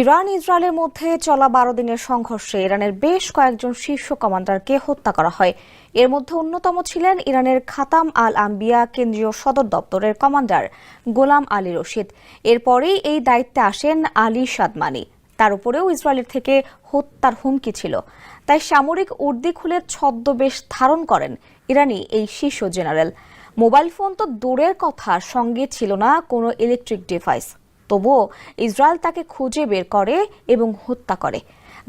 Iran, ইসরায়েলের মধ্যে চলা বারো দিনের সংঘর্ষে ইরানের বেশ কয়েকজন শীর্ষ কমান্ডারকে হত্যা করা হয়। এর মধ্যে অন্যতম ছিলেন ইরানের খাতাম আল আম্বিয়া কেন্দ্রীয় সদর দপ্তরের কমান্ডার গোলাম আলী রশিদ। এরপরেই এই দায়িত্বে আসেন আলী সাদমানি। তার উপরেও ইসরায়েলের থেকে হত্যার হুমকি ছিল। তাই সামরিক উর্দি খুলে ছদ্মবেশ ধারণ করেন ইরানি এই শীর্ষ জেনারেল। মোবাইল ফোন তো দূরের কথা, সঙ্গে ছিল না কোনো ইলেকট্রিক ডিভাইস তবুও ইসরায়েল তাকে খুঁজে বের করে এবং হত্যা করে।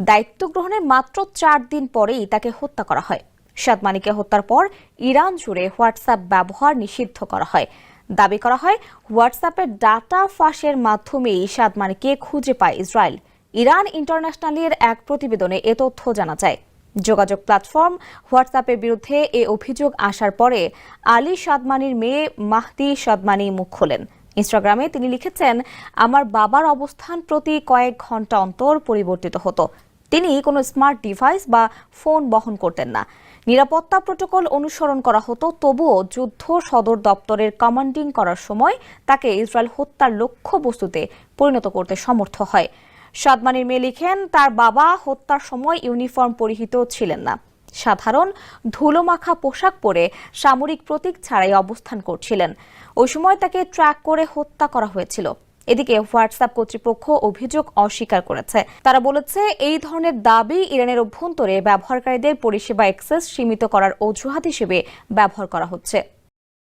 দায়িত্ব গ্রহণের মাত্র চার দিন পরেই তাকে হত্যা করা হয়। সাদমানিকে হত্যার পর ইরান জুড়ে হোয়াটসঅ্যাপ ব্যবহার নিষিদ্ধ করা হয়। দাবি করা হয় হোয়াটসঅ্যাপের ডাটা ফাঁসের মাধ্যমেই সাদমানিকে খুঁজে পায় ইসরায়েল। ইরান ইন্টারন্যাশনালের এক প্রতিবেদনে এ তথ্য জানা যায়। যোগাযোগ প্ল্যাটফর্ম হোয়াটসঅ্যাপের বিরুদ্ধে এ অভিযোগ আসার পরে আলী সাদমানির মেয়ে মাহদি সাদমানি মুখ খোলেন। ইনস্টাগ্রামে তিনি লিখেছেন, আমার বাবার অবস্থান প্রতি কয়েক ঘণ্টা অন্তর পরিবর্তিত হতো। তিনি কোনো স্মার্ট ডিভাইস বা ফোন বহন করতেন না। নিরাপত্তা প্রোটোকল অনুসরণ করা হতো, তবুও যুদ্ধ সদর দপ্তরের কমান্ডিং করার সময় তাকে ইসরায়েল হত্যার লক্ষ্যবস্তুতে পরিণত করতে সমর্থ হয়। সাদমানির মেয়ে লিখেন, তার বাবা হত্যার সময় ইউনিফর্ম পরিহিত ছিলেন না। সাধারণ ধুলোমাখা পোশাক পরে সামরিক প্রতীক ছাড়াই অবস্থান করছিলেন। ওই সময় তাকে ট্র্যাক করে হত্যা করা হয়েছিল। এদিকে হোয়াটসঅ্যাপ কর্তৃপক্ষ অভিযোগ অস্বীকার করেছে। তারা বলেছে, এই ধরনের দাবি ইরানের অভ্যন্তরে ব্যবহারকারীদের পরিষেবা অ্যাক্সেস সীমিত করার অজুহাত হিসেবে ব্যবহার করা হচ্ছে।